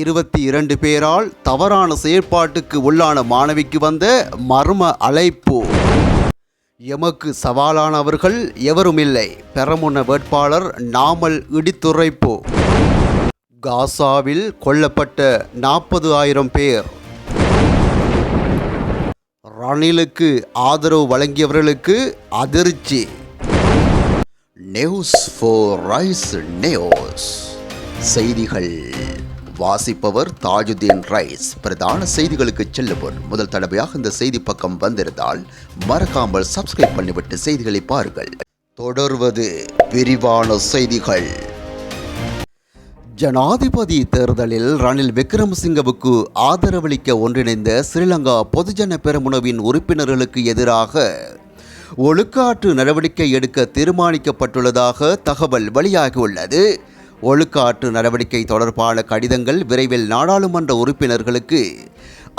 இருபத்தி இரண்டு பேரால் தவறான செயற்பாட்டுக்கு உள்ளான மாணவிக்கு வந்த மர்ம அழைப்பு. எமக்கு சவாலானவர்கள் எவருமில்லை. பெரமுன வேட்பாளர் நாமல் இடித்துரைப்பு. காசாவில் கொல்லப்பட்ட நாற்பது ஆயிரம் பேர். ரணிலுக்கு ஆதரவு வழங்கியவர்களுக்கு அதிர்ச்சி. News four rise news. செய்திகள். வாசிப்பவர் தாஜுதீன் ரைஸ். பிரதான செய்திகளுக்கு செல்லுவோர் முதல் தடவையாக இந்த செய்தி பக்கம் வந்திருந்தால் மறக்காமல் சப்ஸ்கிரைப் பண்ணிவிட்டு செய்திகளை பாருங்கள். தொடர்வது விரிவான செய்திகள். ஜனாதிபதி தேர்தலில் ரணில் விக்ரமசிங்கவுக்கு ஆதரவளிக்க ஒன்றிணைந்த ஸ்ரீலங்கா பொதுஜன பெரமுனவின் உறுப்பினர்களுக்கு எதிராக ஒழுக்காற்று நடவடிக்கை எடுக்க தீர்மானிக்கப்பட்டுள்ளதாக தகவல் வெளியாகியுள்ளது. ஒழுக்காற்று நடவடிக்கை தொடர்பான கடிதங்கள் விரைவில் நாடாளுமன்ற உறுப்பினர்களுக்கு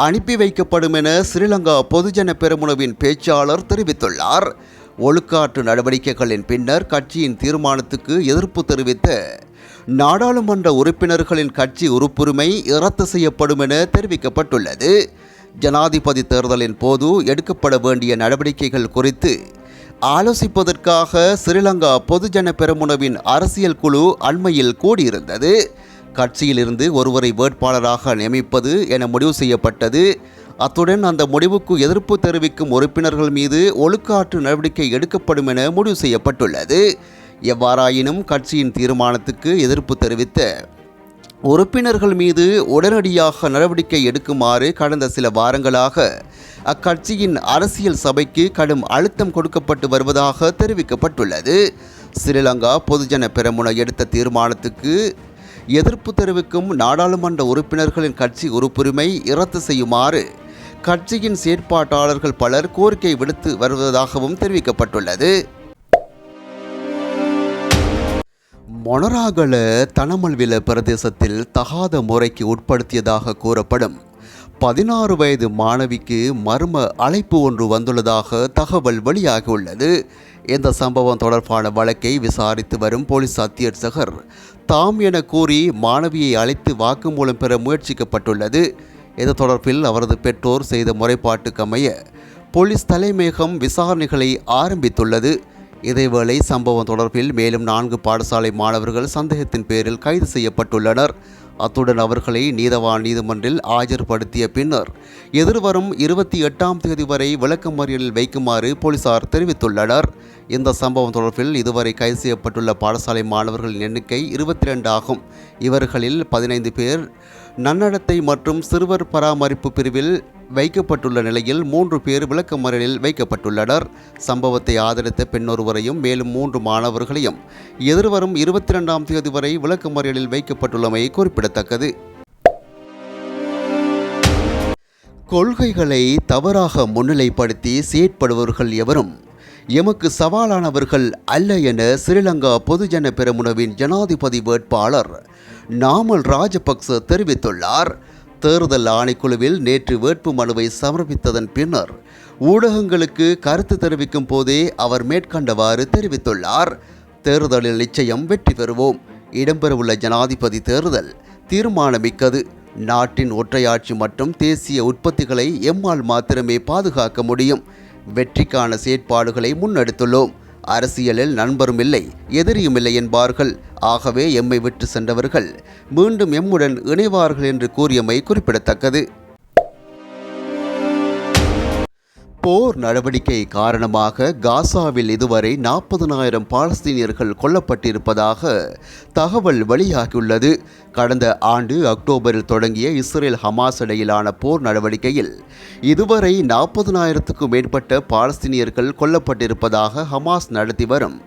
அனுப்பி வைக்கப்படும் என ஸ்ரீலங்கா பொதுஜன பெருமுனவின் பேச்சாளர் தெரிவித்துள்ளார். ஒழுக்காற்று நடவடிக்கைகளின் பின்னர் கட்சியின் தீர்மானத்துக்கு எதிர்ப்பு தெரிவித்த நாடாளுமன்ற உறுப்பினர்களின் கட்சி உறுப்புரிமை ரத்து செய்யப்படும் என தெரிவிக்கப்பட்டுள்ளது. ஜனாதிபதி தேர்தலின் போது எடுக்கப்பட வேண்டிய நடவடிக்கைகள் குறித்து ஆலோசிப்பதற்காக ஸ்ரீலங்கா பொதுஜன பெரமுனவின் அரசியல் குழு அண்மையில் கூடியிருந்தது. கட்சியிலிருந்து ஒருவரை வேட்பாளராக நியமிப்பது என முடிவு செய்யப்பட்டது. அத்துடன் அந்த முடிவுக்கு எதிர்ப்பு தெரிவிக்கும் உறுப்பினர்கள் மீது ஒழுக்காற்று நடவடிக்கை எடுக்கப்படும் என முடிவு செய்யப்பட்டுள்ளது. எவ்வாறாயினும் கட்சியின் தீர்மானத்துக்கு எதிர்ப்பு தெரிவித்த உறுப்பினர்கள் மீது உடனடியாக நடவடிக்கை எடுக்குமாறு கடந்த சில வாரங்களாக அக்கட்சியின் அரசியல் சபைக்கு கடும் அழுத்தம் கொடுக்கப்பட்டு வருவதாக தெரிவிக்கப்பட்டுள்ளது. ஸ்ரீலங்கா பொதுஜன பெரமுன எடுத்த தீர்மானத்துக்கு எதிர்ப்பு தெரிவிக்கும் நாடாளுமன்ற உறுப்பினர்களின் கட்சி உறுப்புரிமை ரத்து செய்யுமாறு கட்சியின் செயற்பாட்டாளர்கள் பலர் கோரிக்கை விடுத்து வருவதாகவும் தெரிவிக்கப்பட்டுள்ளது. மொனராகல தனமல்வில பிரதேசத்தில் தகாத முறைக்கு உட்படுத்தியதாக கூறப்படும். பதினாறு வயது மாணவிக்கு மர்ம அழைப்பு ஒன்று வந்துள்ளதாக தகவல் வெளியாகியுள்ளது. இந்த சம்பவம் தொடர்பான வழக்கை விசாரித்து வரும் போலீஸ் அத்தியட்சகர் தாம் என கூறி மாணவியை அழைத்து வாக்குமூலம் பெற முயற்சிக்கப்பட்டுள்ளது. இது தொடர்பில் அவரது பெற்றோர் செய்த முறைப்பாட்டுக்கமைய போலீஸ் தலைமையகம் விசாரணைகளை ஆரம்பித்துள்ளது. இதேவேளை சம்பவம் தொடர்பில் மேலும் நான்கு பாடசாலை மாணவர்கள் சந்தேகத்தின் பேரில் கைது செய்யப்பட்டுள்ளனர். அத்துடன் அவர்களை நீதவான் நீதிமன்றில் ஆஜர்படுத்திய பின்னர் எதிர்வரும் இருபத்தி எட்டாம் தேதி வரை விளக்கமறியலில் வைக்குமாறு போலீசார் தெரிவித்துள்ளனர். இந்த சம்பவம் தொடர்பில் இதுவரை கைது செய்யப்பட்டுள்ள பாடசாலை மாணவர்களின் எண்ணிக்கை இருபத்தி ரெண்டு ஆகும். இவர்களில் பதினைந்து பேர் நன்னடத்தை மற்றும் சிறுவர் பராமரிப்பு பிரிவில் வைக்கப்பட்டுள்ள நிலையில் மூன்று பேர் விளக்கமறியலில் வைக்கப்பட்டுள்ளனர். சம்பவத்தை ஆதரித்த பெண்ணொருவரையும் மேலும் மூன்று மாணவர்களையும் எதிர்வரும் இருபத்தி ரெண்டாம் தேதி வரை விளக்கமறியலில் வைக்கப்பட்டுள்ளமை குறிப்பிடத்தக்கது. கொள்கைகளை தவறாக முன்னிலைப்படுத்தி செயற்படுபவர்கள் எவரும் எமக்கு சவாலானவர்கள் அல்ல என ஸ்ரீலங்கா பொதுஜன பெரமுனவின் ஜனாதிபதி வேட்பாளர் நாமல் ராஜபக்ச தெரிவித்துள்ளார். தேர்தல் ஆணைக்குழுவில் நேற்று வேட்பு மனுவை சமர்ப்பித்ததன் பின்னர் ஊடகங்களுக்கு கருத்து தெரிவிக்கும் போதே அவர் மேற்கண்டவாறு தெரிவித்துள்ளார். தேர்தலில் நிச்சயம் வெற்றி பெறுவோம். இடம்பெறவுள்ள ஜனாதிபதி தேர்தல் தீர்மானமிக்கது. நாட்டின் ஒற்றையாட்சி மற்றும் தேசிய உற்பத்திகளை எம்மால் மாத்திரமே பாதுகாக்க முடியும். வெற்றிக்கான செயற்பாடுகளை முன்னெடுத்துள்ளோம். அரசியலில் நண்பரும் இல்லை எதிரியும் இல்லை என்பார்கள். ஆகவே எம்மை விட்டு சென்றவர்கள் மீண்டும் எம்முடன் இணைவார்கள் என்று கூறியமை குறிப்பிடத்தக்கது. போர் நடவடிக்கை காரணமாக காசாவில் இதுவரை நாற்பதனாயிரம் பாலஸ்தீனியர்கள் கொல்லப்பட்டிருப்பதாக தகவல் வெளியாகியுள்ளது. கடந்த ஆண்டு அக்டோபரில் தொடங்கிய இஸ்ரேல் ஹமாஸ் இடையிலான போர் நடவடிக்கையில் இதுவரை நாற்பதனாயிரத்துக்கும் மேற்பட்ட பாலஸ்தீனியர்கள் கொல்லப்பட்டிருப்பதாக ஹமாஸ் நடத்தி வரும்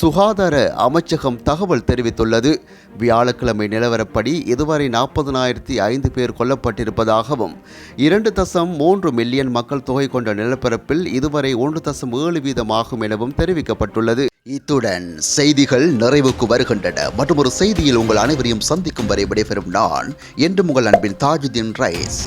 சுகாதார அமைச்சகம் தகவல் தெரிவித்துள்ளது. வியாழக்கிழமை நிலவரப்படி இதுவரை நாற்பதனாயிரத்தி ஐந்து பேர் கொல்லப்பட்டிருப்பதாகவும் இரண்டு தசம் மூன்று மில்லியன் மக்கள் தொகை கொண்ட நிலப்பரப்பில் இதுவரை ஒன்று தசம் ஏழு வீதமாகும் எனவும் தெரிவிக்கப்பட்டுள்ளது. இத்துடன் செய்திகள் நிறைவுக்கு வருகின்றன. மற்றும் ஒரு செய்தியில் உங்கள் அனைவரையும் சந்திக்கும் வரை விடைபெறும் நான் என்றும் உங்கள் அன்பின் தாஜுதீன் ரைஸ்.